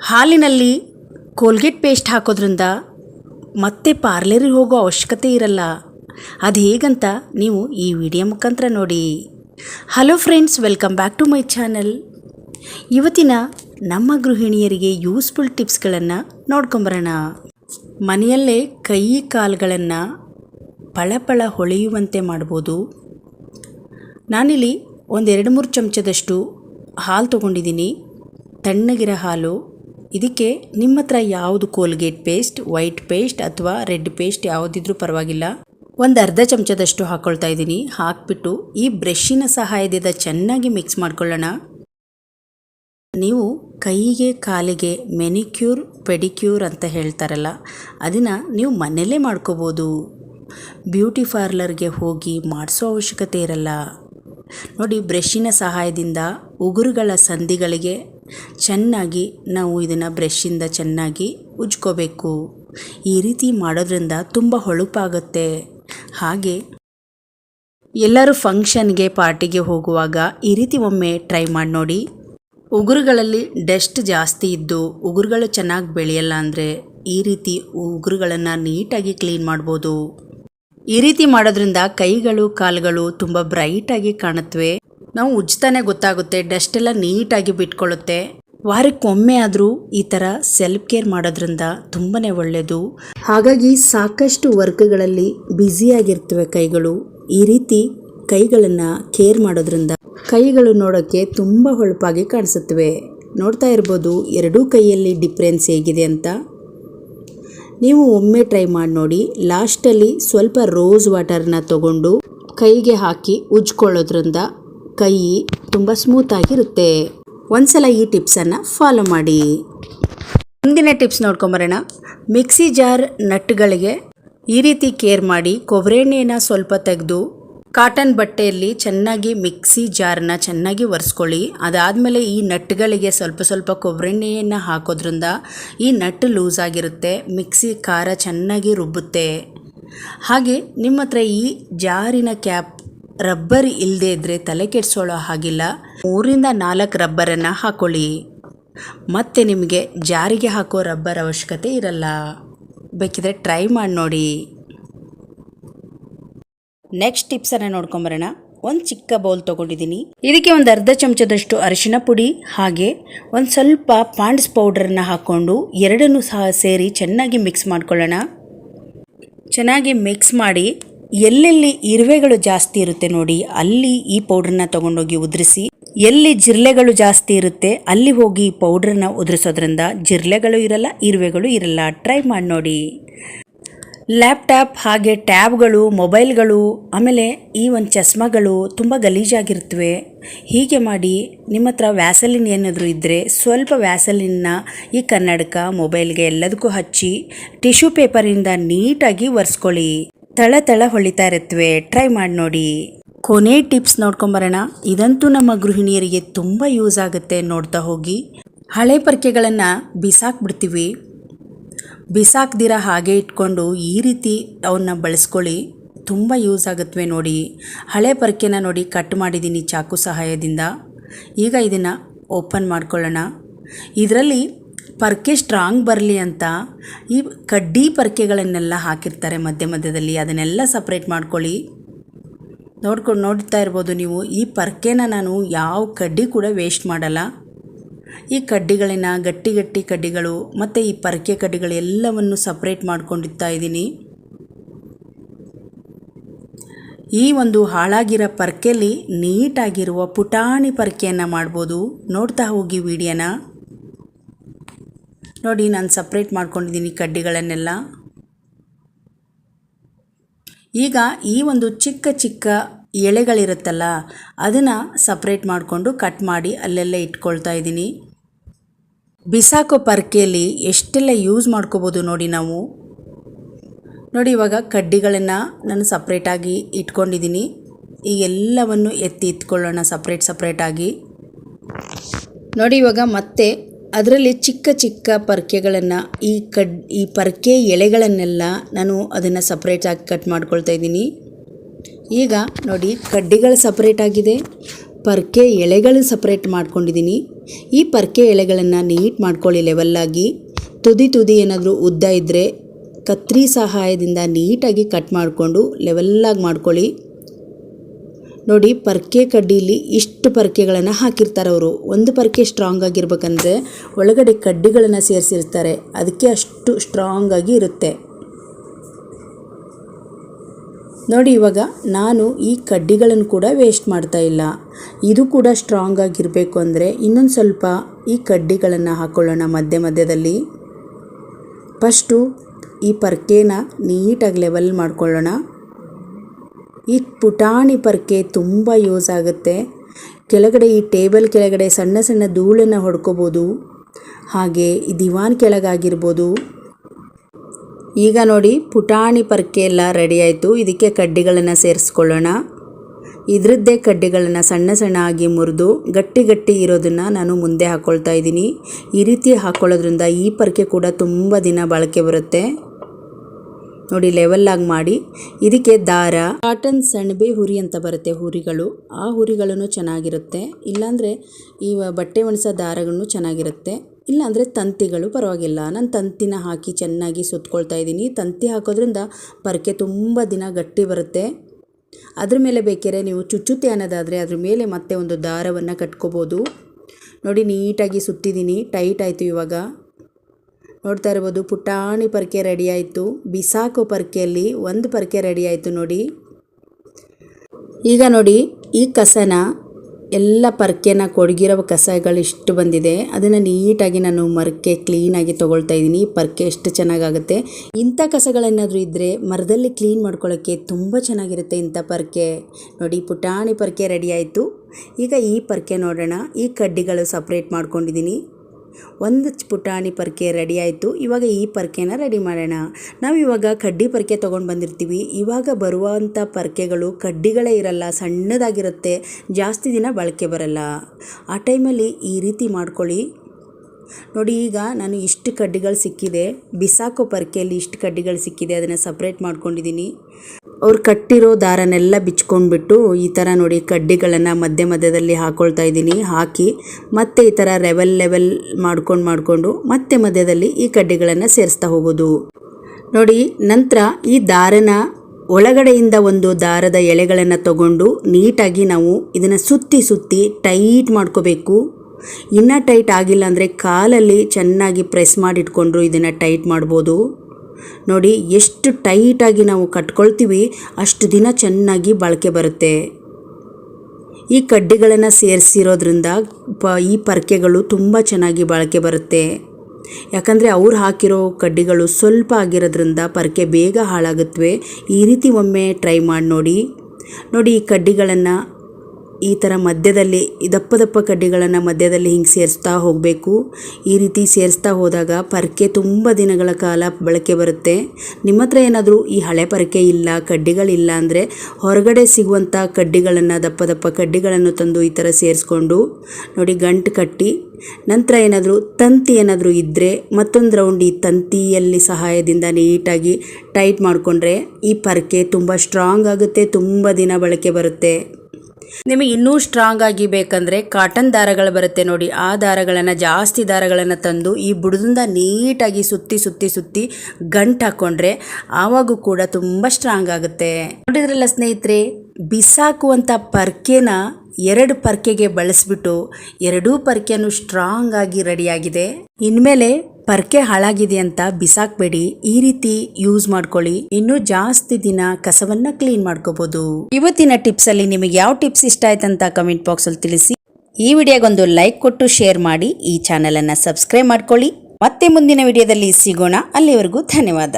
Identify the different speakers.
Speaker 1: ಹಾಲಿನಲ್ಲಿ Colgate paste ಹಾಕೋದ್ರಿಂದ ಮತ್ತೆ ಪಾರ್ಲರಿಗೆ ಹೋಗೋ ಅವಶ್ಯಕತೆ ಇರಲ್ಲ. ಅದು ಹೇಗಂತ ನೀವು ಈ ವಿಡಿಯೋ ಮುಖಾಂತರ ನೋಡಿ. Hello friends welcome back to my channel ಇವತ್ತಿನ ನಮ್ಮ ಗೃಹಿಣಿಯರಿಗೆ ಯೂಸ್ಫುಲ್ ಟಿಪ್ಸ್ಗಳನ್ನು ನೋಡ್ಕೊಂಬರೋಣ. ಮನೆಯಲ್ಲೇ ಕೈ ಕಾಲುಗಳನ್ನು ಪಳಪಳ ಹೊಳೆಯುವಂತೆ ಮಾಡ್ಬೋದು. ನಾನಿಲ್ಲಿ ಒಂದೆರಡು ಮೂರು ಚಮಚದಷ್ಟು ಹಾಲು ತೊಗೊಂಡಿದ್ದೀನಿ. ತಣ್ಣಗಿರೋ ಹಾಲು ಇದಕ್ಕೆ ನಿಮ್ಮ ಹತ್ರ ಯಾವುದು ಕೋಲ್ಗೇಟ್ ಪೇಸ್ಟ್ ವೈಟ್ ಪೇಸ್ಟ್ ಅಥವಾ ರೆಡ್ ಪೇಸ್ಟ್ ಯಾವುದಿದ್ರೂ ಪರವಾಗಿಲ್ಲ. ಒಂದು ಅರ್ಧ ಚಮಚದಷ್ಟು ಹಾಕ್ಕೊಳ್ತಾ ಇದ್ದೀನಿ. ಹಾಕ್ಬಿಟ್ಟು ಈ ಬ್ರಷಿನ ಸಹಾಯದಿಂದ ಚೆನ್ನಾಗಿ ಮಿಕ್ಸ್ ಮಾಡ್ಕೊಳ್ಳೋಣ. ನೀವು ಕೈಗೆ, ಕಾಲಿಗೆ ಮೆನಿಕ್ಯೂರ್ ಪೆಡಿಕ್ಯೂರ್ ಅಂತ ಹೇಳ್ತಾರಲ್ಲ, ಅದನ್ನು ನೀವು ಮನೆಯಲ್ಲೇ ಮಾಡ್ಕೋಬೋದು. ಬ್ಯೂಟಿ ಪಾರ್ಲರ್ಗೆ ಹೋಗಿ ಮಾಡಿಸೋ ಅವಶ್ಯಕತೆ ಇರಲ್ಲ. ನೋಡಿ ಬ್ರಷಿನ ಸಹಾಯದಿಂದ ಉಗುರುಗಳ ಸಂಧಿಗಳಿಗೆ ಚೆನ್ನಾಗಿ ನಾವು ಇದನ್ನು ಬ್ರಷಿಂದ ಚೆನ್ನಾಗಿ ಉಜ್ಕೋಬೇಕು. ಈ ರೀತಿ ಮಾಡೋದ್ರಿಂದ ತುಂಬ ಹೊಳಪಾಗುತ್ತೆ. ಹಾಗೆ ಎಲ್ಲರೂ ಫಂಕ್ಷನ್ಗೆ ಪಾರ್ಟಿಗೆ ಹೋಗುವಾಗ ಈ ರೀತಿ ಒಮ್ಮೆ ಟ್ರೈ ಮಾಡಿ ನೋಡಿ. ಉಗುರುಗಳಲ್ಲಿ ಡಸ್ಟ್ ಜಾಸ್ತಿ ಇದ್ದು ಉಗುರುಗಳು ಚೆನ್ನಾಗಿ ಬೆಳೆಯಲ್ಲ ಅಂದರೆ ಈ ರೀತಿ ಉಗುರುಗಳನ್ನು ನೀಟಾಗಿ ಕ್ಲೀನ್ ಮಾಡ್ಬೋದು. ಈ ರೀತಿ ಮಾಡೋದ್ರಿಂದ ಕೈಗಳು, ಕಾಲುಗಳು ತುಂಬ ಬ್ರೈಟಾಗಿ ಕಾಣುತ್ತವೆ ನಾವು ಉಜ್ತಾನೆ ಗೊತ್ತಾಗುತ್ತೆ ಡಸ್ಟ್ ಎಲ್ಲ ನೀಟಾಗಿ ಬಿಟ್ಕೊಳ್ಳುತ್ತೆ. ವಾರಕ್ಕೊಮ್ಮೆ ಆದರೂ ಈ ಥರ ಸೆಲ್ಫ್ ಕೇರ್ ಮಾಡೋದ್ರಿಂದ ತುಂಬಾ ಒಳ್ಳೆಯದು ಹಾಗಾಗಿ ಸಾಕಷ್ಟು ವರ್ಕ್ಗಳಲ್ಲಿ ಬ್ಯುಸಿಯಾಗಿರ್ತವೆ ಕೈಗಳು. ಈ ರೀತಿ ಕೈಗಳನ್ನು ಕೇರ್ ಮಾಡೋದ್ರಿಂದ ಕೈಗಳು ನೋಡೋಕ್ಕೆ ತುಂಬ ಹೊಳಪಾಗಿ ಕಾಣಿಸುತ್ತವೆ. ನೋಡ್ತಾ ಇರ್ಬೋದು, ಎರಡೂ ಕೈಯಲ್ಲಿ ಡಿಫ್ರೆನ್ಸ್ ಹೇಗಿದೆ ಅಂತ. ನೀವು ಒಮ್ಮೆ ಟ್ರೈ ಮಾಡಿ ನೋಡಿ ಲಾಸ್ಟಲ್ಲಿ ಸ್ವಲ್ಪ ರೋಸ್ ವಾಟರ್ನ ತಗೊಂಡು ಕೈಗೆ ಹಾಕಿ ಉಜ್ಕೊಳ್ಳೋದ್ರಿಂದ ಕೈ ತುಂಬ ಸ್ಮೂತಾಗಿರುತ್ತೆ ಒಂದ್ಸಲ ಈ ಟಿಪ್ಸನ್ನು ಫಾಲೋ ಮಾಡಿ. ಮುಂದಿನ ಟಿಪ್ಸ್ ನೋಡ್ಕೊಂಬರೋಣ. ಮಿಕ್ಸಿ ಜಾರ್ ನಟ್ಗಳಿಗೆ ಈ ರೀತಿ ಕೇರ್ ಮಾಡಿ ಕೊಬ್ಬರೆಣ್ಣೆನ ಸ್ವಲ್ಪ ತೆಗೆದು ಕಾಟನ್ ಬಟ್ಟೆಯಲ್ಲಿ ಚೆನ್ನಾಗಿ ಮಿಕ್ಸಿ ಜಾರನ್ನ ಚೆನ್ನಾಗಿ ಒರೆಸ್ಕೊಳ್ಳಿ. ಅದಾದಮೇಲೆ ಈ ನಟ್ಗಳಿಗೆ ಸ್ವಲ್ಪ ಸ್ವಲ್ಪ ಕೊಬ್ಬರೆಣ್ಣೆಯನ್ನು ಹಾಕೋದ್ರಿಂದ ಈ ನಟ್ ಲೂಸ್ ಆಗಿರುತ್ತೆ, ಮಿಕ್ಸಿ ಖಾರ ಚೆನ್ನಾಗಿ ರುಬ್ಬುತ್ತೆ. ಹಾಗೆ ನಿಮ್ಮ ಹತ್ರ ಈ ಜಾರಿನ ಕ್ಯಾಪ್ ರಬ್ಬರ್ ಇಲ್ಲದೆ ಇದ್ದರೆ ತಲೆ ಕೆಡಿಸೋಳೋ ಹಾಗಿಲ್ಲ. ಮೂರಿಂದ ನಾಲ್ಕು ರಬ್ಬರನ್ನು ಹಾಕೊಳ್ಳಿ. ಮತ್ತೆ ನಿಮಗೆ ಜಾರಿಗೆ ಹಾಕೋ ರಬ್ಬರ್ ಅವಶ್ಯಕತೆ ಇರಲ್ಲ. ಬೇಕಿದ್ರೆ ಟ್ರೈ ಮಾಡಿ ನೋಡಿ. ನೆಕ್ಸ್ಟ್ ಟಿಪ್ಸನ್ನು ನೋಡ್ಕೊಂಬರೋಣ. ಒಂದು ಚಿಕ್ಕ ಬೌಲ್ ತೊಗೊಂಡಿದ್ದೀನಿ ಇದಕ್ಕೆ ಒಂದು ಅರ್ಧ ಚಮಚದಷ್ಟು ಅರಿಶಿನ ಪುಡಿ, ಹಾಗೆ ಒಂದು ಸ್ವಲ್ಪ ಪಾಂಡ್ಸ್ ಪೌಡರನ್ನು ಹಾಕ್ಕೊಂಡು ಎರಡನ್ನೂ ಸಹ ಸೇರಿ ಚೆನ್ನಾಗಿ ಮಿಕ್ಸ್ ಮಾಡ್ಕೊಳ್ಳೋಣ. ಚೆನ್ನಾಗಿ ಮಿಕ್ಸ್ ಮಾಡಿ ಎಲ್ಲೆಲ್ಲಿ ಇರುವೆಗಳು ಜಾಸ್ತಿ ಇರುತ್ತೆ ನೋಡಿ, ಅಲ್ಲಿ ಈ ಪೌಡ್ರನ್ನ ತಗೊಂಡೋಗಿ ಉದುರಿಸಿ. ಎಲ್ಲಿ ಜಿರ್ಲೆಗಳು ಜಾಸ್ತಿ ಇರುತ್ತೆ, ಅಲ್ಲಿ ಹೋಗಿ ಈ ಪೌಡ್ರನ್ನ ಉದುರಿಸೋದ್ರಿಂದ ಜಿರ್ಲೆಗಳು ಇರಲ್ಲ, ಇರುವೆಗಳು ಇರಲ್ಲ. ಟ್ರೈ ಮಾಡಿ ನೋಡಿ. ಲ್ಯಾಪ್ಟಾಪ್ ಹಾಗೆ ಟ್ಯಾಬ್ಗಳು, ಮೊಬೈಲ್ಗಳು, ಆಮೇಲೆ ಈ ಒಂದು ಚಸ್ಮಗಳು ತುಂಬ ಗಲೀಜಾಗಿರ್ತವೆ. ಹೀಗೆ ಮಾಡಿ ನಿಮ್ಮ ಹತ್ರ ವ್ಯಾಸಲಿನ್ ಏನಾದರೂ ಇದ್ದರೆ ಸ್ವಲ್ಪ ವ್ಯಾಸಲಿನ್ನ ಈ ಕನ್ನಡಕ, ಮೊಬೈಲ್ಗೆ ಎಲ್ಲದಕ್ಕೂ ಹಚ್ಚಿ, ಟಿಶ್ಯೂ ಪೇಪರಿಂದ ನೀಟಾಗಿ ಒರೆಸ್ಕೊಳ್ಳಿ. ತಳ ತಳ ಹೊಳಿತಾ ಇರುತ್ತವೆ. ಟ್ರೈ ಮಾಡಿ ನೋಡಿ. ಕೊನೆ ಟಿಪ್ಸ್ ನೋಡ್ಕೊಂಬರೋಣ ಇದಂತೂ ನಮ್ಮ ಗೃಹಿಣಿಯರಿಗೆ ತುಂಬ ಯೂಸ್ ಆಗುತ್ತೆ ನೋಡ್ತಾ ಹೋಗಿ. ಹಳೆ ಪರ್ಕೆಗಳನ್ನು ಬಿಸಾಕ್ಬಿಡ್ತೀವಿ ಬಿಸಾಕ್ದಿರ ಹಾಗೆ ಇಟ್ಕೊಂಡು ಈ ರೀತಿ ಅವನ್ನ ಬಳಸ್ಕೊಳ್ಳಿ. ತುಂಬ ಯೂಸ್ ಆಗುತ್ತವೆ ನೋಡಿ. ಹಳೆ ಪರ್ಕೆನ ನೋಡಿ ಕಟ್ ಮಾಡಿದ್ದೀನಿ ಚಾಕು ಸಹಾಯದಿಂದ. ಈಗ ಇದನ್ನು ಓಪನ್ ಮಾಡ್ಕೊಳ್ಳೋಣ. ಇದರಲ್ಲಿ ಪರ್ಕೆ ಸ್ಟ್ರಾಂಗ್ ಬರಲಿ ಅಂತ ಈ ಕಡ್ಡಿ ಪರ್ಕೆಗಳನ್ನೆಲ್ಲ ಹಾಕಿರ್ತಾರೆ ಮಧ್ಯ ಮಧ್ಯದಲ್ಲಿ. ಅದನ್ನೆಲ್ಲ ಸಪ್ರೇಟ್ ಮಾಡ್ಕೊಳ್ಳಿ. ನೋಡ್ಕೊಂಡು ನೋಡ್ತಾ ಇರ್ಬೋದು ನೀವು, ಈ ಪರ್ಕೆನ ನಾನು ಯಾವ ಕಡ್ಡಿ ಕೂಡ ವೇಸ್ಟ್ ಮಾಡಲ್ಲ. ಈ ಕಡ್ಡಿಗಳನ್ನ ಗಟ್ಟಿ ಗಟ್ಟಿ ಕಡ್ಡಿಗಳು ಮತ್ತು ಈ ಪರ್ಕೆ ಕಡ್ಡಿಗಳು ಎಲ್ಲವನ್ನು ಸಪ್ರೇಟ್ ಮಾಡ್ಕೊಂಡಿರ್ತಾ ಇದ್ದೀನಿ. ಈ ಒಂದು ಹಾಳಾಗಿರೋ ಪರ್ಕೆಯಲ್ಲಿ ನೀಟಾಗಿರುವ ಪುಟಾಣಿ ಪರ್ಕೆಯನ್ನು ಮಾಡ್ಬೋದು. ನೋಡ್ತಾ ಹೋಗಿ ವಿಡಿಯೋನ. ನೋಡಿ, ನಾನು ಸಪ್ರೇಟ್ ಮಾಡ್ಕೊಂಡಿದ್ದೀನಿ ಕಡ್ಡಿಗಳನ್ನೆಲ್ಲ. ಈಗ ಈ ಒಂದು ಚಿಕ್ಕ ಚಿಕ್ಕ ಎಳೆಗಳಿರುತ್ತಲ್ಲ, ಅದನ್ನು ಸಪ್ರೇಟ್ ಮಾಡಿಕೊಂಡು ಕಟ್ ಮಾಡಿ ಅಲ್ಲೆಲ್ಲ ಇಟ್ಕೊಳ್ತಾ ಇದ್ದೀನಿ ಬಿಸಾಕೋ ಪರ್ಕೆಯಲ್ಲಿ ಎಷ್ಟೆಲ್ಲ ಯೂಸ್ ಮಾಡ್ಕೋಬೋದು ನೋಡಿ ನಾವು. ನೋಡಿ, ಇವಾಗ ಕಡ್ಡಿಗಳನ್ನು ನಾನು ಸಪ್ರೇಟಾಗಿ ಇಟ್ಕೊಂಡಿದ್ದೀನಿ ಈ ಎಲ್ಲವನ್ನು ಎತ್ತಿ ಇತ್ಕೊಳ್ಳೋಣ ಸಪ್ರೇಟ್ ಸಪ್ರೇಟಾಗಿ ನೋಡಿ, ಇವಾಗ ಮತ್ತೆ ಅದರಲ್ಲಿ ಚಿಕ್ಕ ಚಿಕ್ಕ ಪರ್ಕೆಗಳನ್ನು, ಈ ಕಡ್, ಈ ಪರ್ಕೆ ಎಳೆಗಳನ್ನೆಲ್ಲ ನಾನು ಅದನ್ನು ಸಪ್ರೇಟಾಗಿ ಕಟ್ ಮಾಡ್ಕೊಳ್ತಾ ಇದ್ದೀನಿ. ಈಗ ನೋಡಿ, ಕಡ್ಡಿಗಳು ಸಪ್ರೇಟ್ ಆಗಿದೆ, ಪರ್ಕೆ ಎಲೆಗಳು ಸಪ್ರೇಟ್ ಮಾಡ್ಕೊಂಡಿದ್ದೀನಿ. ಈ ಪರ್ಕೆ ಎಳೆಗಳನ್ನು ನೀಟ್ ಮಾಡ್ಕೊಳ್ಳಿ ಲೆವೆಲ್ಲಾಗಿ ತುದಿ ತುದಿ ಏನಾದರೂ ಉದ್ದ ಇದ್ದರೆ ಕತ್ರಿ ಸಹಾಯದಿಂದ ನೀಟಾಗಿ ಕಟ್ ಮಾಡಿಕೊಂಡು ಲೆವೆಲ್ಲಾಗಿ ಮಾಡ್ಕೊಳ್ಳಿ. ನೋಡಿ, ಪರ್ಕೆ ಕಡ್ಡಿಲಿ ಇಷ್ಟು ಪರ್ಕೆಗಳನ್ನು ಹಾಕಿರ್ತಾರೆ ಅವರು. ಒಂದು ಪರ್ಕೆ ಸ್ಟ್ರಾಂಗ್ ಆಗಿರ್ಬೇಕಂದ್ರೆ ಒಳಗಡೆ ಕಡ್ಡಿಗಳನ್ನು ಸೇರಿಸಿರ್ತಾರೆ. ಅದಕ್ಕೆ ಅಷ್ಟು ಸ್ಟ್ರಾಂಗ್ ಆಗಿ ಇರುತ್ತೆ. ನೋಡಿ, ಇವಾಗ ನಾನು ಈ ಕಡ್ಡಿಗಳನ್ನು ಕೂಡ ವೇಸ್ಟ್ ಮಾಡ್ತಾ ಇಲ್ಲ. ಇದು ಕೂಡ ಸ್ಟ್ರಾಂಗ್ ಆಗಿರಬೇಕು ಅಂದರೆ ಇನ್ನೊಂದು ಸ್ವಲ್ಪ ಈ ಕಡ್ಡಿಗಳನ್ನು ಹಾಕ್ಕೊಳ್ಳೋಣ ಮಧ್ಯ ಮಧ್ಯದಲ್ಲಿ. ಫಸ್ಟು ಈ ಪರ್ಕೆನ ನೀಟಾಗಿ ಲೆವೆಲ್ ಮಾಡ್ಕೊಳ್ಳೋಣ. ಈ ಪುಟಾಣಿ ಪರ್ಕೆ ತುಂಬ ಯೂಸ್ ಆಗುತ್ತೆ. ಕೆಳಗಡೆ ಈ ಟೇಬಲ್ ಕೆಳಗಡೆ ಸಣ್ಣ ಸಣ್ಣ ಧೂಳನ್ನು ಹೊಡ್ಕೋಬೋದು. ಹಾಗೆ ಈ ದಿವಾನ್ ಕೆಳಗಾಗಿರ್ಬೋದು. ಈಗ ನೋಡಿ ಪುಟಾಣಿ ಪರ್ಕೆ ಎಲ್ಲ ರೆಡಿ ಆಯಿತು. ಇದಕ್ಕೆ ಕಡ್ಡಿಗಳನ್ನು ಸೇರಿಸ್ಕೊಳ್ಳೋಣ. ಇದರದ್ದೇ ಕಡ್ಡಿಗಳನ್ನು ಸಣ್ಣ ಸಣ್ಣ ಆಗಿ ಮುರಿದು ಗಟ್ಟಿ ಗಟ್ಟಿ ಇರೋದನ್ನು ನಾನು ಮುಂದೆ ಹಾಕ್ಕೊಳ್ತಾ ಇದ್ದೀನಿ. ಈ ರೀತಿ ಹಾಕ್ಕೊಳ್ಳೋದ್ರಿಂದ ಈ ಪರ್ಕೆ ಕೂಡ ತುಂಬ ದಿನ ಬಾಳಿಕೆ ಬರುತ್ತೆ. ನೋಡಿ ಲೆವೆಲ್ಲಾಗಿ ಮಾಡಿ. ಇದಕ್ಕೆ ದಾರ ಕಾಟನ್ ಸೆಣಬೆ, ಹುರಿ ಅಂತ ಬರುತ್ತೆ ಹುರಿಗಳು. ಆ ಹುರಿಗಳನ್ನು ಚೆನ್ನಾಗಿರುತ್ತೆ. ಇಲ್ಲಾಂದರೆ ಈ ಬಟ್ಟೆ ಒಣಸೋ ದಾರಗಳನ್ನು ಚೆನ್ನಾಗಿರುತ್ತೆ. ಇಲ್ಲಾಂದರೆ ತಂತಿಗಳು ಪರವಾಗಿಲ್ಲ. ನಾನು ತಂತಿನ ಹಾಕಿ ಚೆನ್ನಾಗಿ ಸುತ್ತಕೊಳ್ತಾ ಇದ್ದೀನಿ. ತಂತಿ ಹಾಕೋದ್ರಿಂದ ಪರಕೆ ತುಂಬ ದಿನ ಗಟ್ಟಿ ಬರುತ್ತೆ. ಅದ್ರ ಮೇಲೆ ಬೇಕಾದ್ರೆ ನೀವು ಚುಚ್ಚುತ್ತೆ ಅನ್ನೋದಾದರೆ ಅದ್ರ ಮೇಲೆ ಮತ್ತೆ ಒಂದು ದಾರವನ್ನು ಕಟ್ಕೋಬೋದು. ನೋಡಿ ನೀಟಾಗಿ ಸುತ್ತಿದ್ದೀನಿ. ಟೈಟ್ ಆಯಿತು ಇವಾಗ. ನೋಡ್ತಾ ಇರ್ಬೋದು, ಪುಟಾಣಿ ಪರ್ಕೆ ರೆಡಿ ಆಯಿತು. ಬಿಸಾಕೋ ಪರ್ಕೆಯಲ್ಲಿ ಒಂದು ಪರ್ಕೆ ರೆಡಿ ಆಯಿತು ನೋಡಿ. ಈಗ ನೋಡಿ, ಈ ಕಸನ, ಎಲ್ಲ ಪರ್ಕೆನ ಕೊಡಗಿರೋ ಕಸಗಳಿಷ್ಟು ಬಂದಿದೆ. ಅದನ್ನು ನೀಟಾಗಿ ನಾನು ಮರಕ್ಕೆ ಕ್ಲೀನಾಗಿ ತೊಗೊಳ್ತಾ ಇದ್ದೀನಿ. ಪರ್ಕೆ ಎಷ್ಟು ಚೆನ್ನಾಗಾಗುತ್ತೆ. ಇಂಥ ಕಸಗಳೇನಾದರೂ ಇದ್ದರೆ ಮರದಲ್ಲಿ ಕ್ಲೀನ್ ಮಾಡ್ಕೊಳ್ಳೋಕ್ಕೆ ತುಂಬ ಚೆನ್ನಾಗಿರುತ್ತೆ ಇಂಥ ಪರ್ಕೆ. ನೋಡಿ, ಪುಟಾಣಿ ಪರ್ಕೆ ರೆಡಿ ಆಯಿತು. ಈಗ ಈ ಪರ್ಕೆ ನೋಡೋಣ. ಈ ಕಡ್ಡಿಗಳು ಸಪ್ರೇಟ್ ಮಾಡ್ಕೊಂಡಿದ್ದೀನಿ. ಒಂದು ಪುಟಾಣಿ ಪರ್ಕೆ ರೆಡಿ ಆಯಿತು. ಇವಾಗ ಈ ಪರ್ಕೆನ ರೆಡಿ ಮಾಡೋಣ. ನಾವು ಇವಾಗ ಕಡ್ಡಿ ಪರ್ಕೆ ತೊಗೊಂಡು ಬಂದಿರ್ತೀವಿ. ಇವಾಗ ಬರುವಂಥ ಪರ್ಕೆಗಳು ಕಡ್ಡಿಗಳೇ ಇರಲ್ಲ, ಸಣ್ಣದಾಗಿರುತ್ತೆ. ಜಾಸ್ತಿ ದಿನ ಬಳಕೆ ಬರಲ್ಲ. ಆ ಟೈಮಲ್ಲಿ ಈ ರೀತಿ ಮಾಡ್ಕೊಳ್ಳಿ. ನೋಡಿ, ಈಗ ನಾನು ಇಷ್ಟು ಕಡ್ಡಿಗಳು ಸಿಕ್ಕಿದೆ. ಬಿಸಾಕೋ ಪರ್ಕೆಯಲ್ಲಿ ಇಷ್ಟು ಕಡ್ಡಿಗಳು ಸಿಕ್ಕಿದೆ. ಅದನ್ನು ಸಪ್ರೇಟ್ ಮಾಡ್ಕೊಂಡಿದ್ದೀನಿ ಅವ್ರು ಕಟ್ಟಿರೋ ದಾರನೆಲ್ಲ ಬಿಚ್ಕೊಂಡ್ಬಿಟ್ಟು ಈ ಥರ ನೋಡಿ ಕಡ್ಡಿಗಳನ್ನು ಮಧ್ಯ ಮಧ್ಯದಲ್ಲಿ ಹಾಕ್ಕೊಳ್ತಾ ಇದ್ದೀನಿ. ಹಾಕಿ ಮತ್ತೆ ಈ ಥರ ಲೆವೆಲ್ ಲೆವೆಲ್ ಮಾಡ್ಕೊಂಡು ಮಾಡಿಕೊಂಡು ಮತ್ತೆ ಮಧ್ಯದಲ್ಲಿ ಈ ಕಡ್ಡಿಗಳನ್ನು ಸೇರಿಸ್ತಾ ಹೋಗೋದು. ನೋಡಿ, ನಂತರ ಈ ದಾರನ ಒಳಗಡೆಯಿಂದ ಒಂದು ದಾರದ ಎಳೆಗಳನ್ನು ತಗೊಂಡು ನೀಟಾಗಿ ನಾವು ಇದನ್ನು ಸುತ್ತಿ ಸುತ್ತಿ ಟೈಟ್ ಮಾಡ್ಕೋಬೇಕು. ಇನ್ನೂ ಟೈಟ್ ಆಗಿಲ್ಲ ಅಂದರೆ ಕಾಲಲ್ಲಿ ಚೆನ್ನಾಗಿ ಪ್ರೆಸ್ ಮಾಡಿಟ್ಕೊಂಡ್ರು ಇದನ್ನು ಟೈಟ್ ಮಾಡ್ಬೋದು. ನೋಡಿ ಎಷ್ಟು ಟೈಟಾಗಿ ನಾವು ಕಟ್ಕೊಳ್ತೀವಿ, ಅಷ್ಟು ದಿನ ಚೆನ್ನಾಗಿ ಬಾಳಿಕೆ ಬರುತ್ತೆ. ಈ ಕಡ್ಡಿಗಳನ್ನು ಸೇರಿಸಿರೋದ್ರಿಂದ ಪ, ಈ ಪರ್ಕೆಗಳು ತುಂಬ ಚೆನ್ನಾಗಿ ಬಾಳಿಕೆ ಬರುತ್ತೆ. ಯಾಕಂದರೆ ಅವ್ರು ಹಾಕಿರೋ ಕಡ್ಡಿಗಳು ಸ್ವಲ್ಪ ಆಗಿರೋದ್ರಿಂದ ಪರ್ಕೆ ಬೇಗ ಹಾಳಾಗುತ್ತವೆ ಈ ರೀತಿ ಒಮ್ಮೆ ಟ್ರೈ ಮಾಡಿ ನೋಡಿ. ನೋಡಿ ಈ ಕಡ್ಡಿಗಳನ್ನು ಈ ಥರ ಮಧ್ಯದಲ್ಲಿ ದಪ್ಪ ದಪ್ಪ ಕಡ್ಡಿಗಳನ್ನು ಮಧ್ಯದಲ್ಲಿ ಹಿಂಗೆ ಸೇರಿಸ್ತಾ ಹೋಗಬೇಕು. ಈ ರೀತಿ ಸೇರಿಸ್ತಾ ಹೋದಾಗ ಪರಕೆ ತುಂಬ ದಿನಗಳ ಕಾಲ ಬಳಕೆ ಬರುತ್ತೆ. ನಿಮ್ಮ ಹತ್ರ ಏನಾದರೂ ಈ ಹಳೆ ಪರಕೆ ಇಲ್ಲ, ಕಡ್ಡಿಗಳಿಲ್ಲ ಅಂದರೆ ಹೊರಗಡೆ ಸಿಗುವಂಥ ಕಡ್ಡಿಗಳನ್ನು, ದಪ್ಪ ದಪ್ಪ ಕಡ್ಡಿಗಳನ್ನು ತಂದು ಈ ಥರ ಸೇರಿಸ್ಕೊಂಡು ನೋಡಿ ಗಂಟು ಕಟ್ಟಿ, ನಂತರ ಏನಾದರೂ ತಂತಿ ಏನಾದರೂ ಇದ್ದರೆ ಮತ್ತೊಂದು ರೌಂಡ್ ಈ ತಂತಿಯಲ್ಲಿ ಸಹಾಯದಿಂದ ನೀಟಾಗಿ ಟೈಟ್ ಮಾಡಿಕೊಂಡ್ರೆ ಈ ಪರಕೆ ತುಂಬ ಸ್ಟ್ರಾಂಗ್ ಆಗುತ್ತೆ, ತುಂಬ ದಿನ ಬಳಕೆ ಬರುತ್ತೆ. ನಿಮಗೆ ಇನ್ನೂ ಸ್ಟ್ರಾಂಗ್ ಆಗಿ ಬೇಕಂದ್ರೆ ಕಾಟನ್ ದಾರಗಳು ಬರುತ್ತೆ ನೋಡಿ. ಆ ದಾರಗಳನ್ನು, ಜಾಸ್ತಿ ದಾರಗಳನ್ನು ತಂದು ಈ ಬುಡದಿಂದ ನೀಟಾಗಿ ಸುತ್ತಿ ಸುತ್ತಿ ಸುತ್ತಿ ಗಂಟು ಹಾಕ್ಕೊಂಡ್ರೆ ಆವಾಗೂ ಕೂಡ ತುಂಬ ಸ್ಟ್ರಾಂಗ್ ಆಗುತ್ತೆ. ನೋಡಿದ್ರಲ್ಲ ಸ್ನೇಹಿತರೆ? ಬಿಸಾಕುವಂಥ ಪರ್ಕೆನ ಎರಡು ಪರ್ಕೆಗೆ ಬಳಸಿಬಿಟ್ಟು ಎರಡೂ ಪರ್ಕೆನೂ ಸ್ಟ್ರಾಂಗ್ ಆಗಿ ರೆಡಿಯಾಗಿದೆ ಇನ್ಮೇಲೆ ಪರ್ಕೆ ಹಾಳಾಗಿದೆ ಅಂತ ಬಿಸಾಕ್ಬೇಡಿ. ಈ ರೀತಿ ಯೂಸ್ ಮಾಡ್ಕೊಳ್ಳಿ. ಇನ್ನು ಜಾಸ್ತಿ ದಿನ ಕಸವನ್ನ ಕ್ಲೀನ್ ಮಾಡ್ಕೋಬಹುದು ಇವತ್ತಿನ ಟಿಪ್ಸ್ ಅಲ್ಲಿ ನಿಮಗೆ ಯಾವ ಟಿಪ್ಸ್ ಇಷ್ಟ ಆಯ್ತಂತ ಕಮೆಂಟ್ ಬಾಕ್ಸ್ ಅಲ್ಲಿ ತಿಳಿಸಿ. ಈ ವಿಡಿಯೋಗೊಂದು ಲೈಕ್ ಕೊಟ್ಟು ಶೇರ್ ಮಾಡಿ. ಈ ಚಾನೆಲ್ ಅನ್ನ ಸಬ್ಸ್ಕ್ರೈಬ್ ಮಾಡ್ಕೊಳ್ಳಿ. ಮತ್ತೆ ಮುಂದಿನ ವಿಡಿಯೋದಲ್ಲಿ ಸಿಗೋಣ. ಅಲ್ಲಿವರೆಗೂ ಧನ್ಯವಾದ.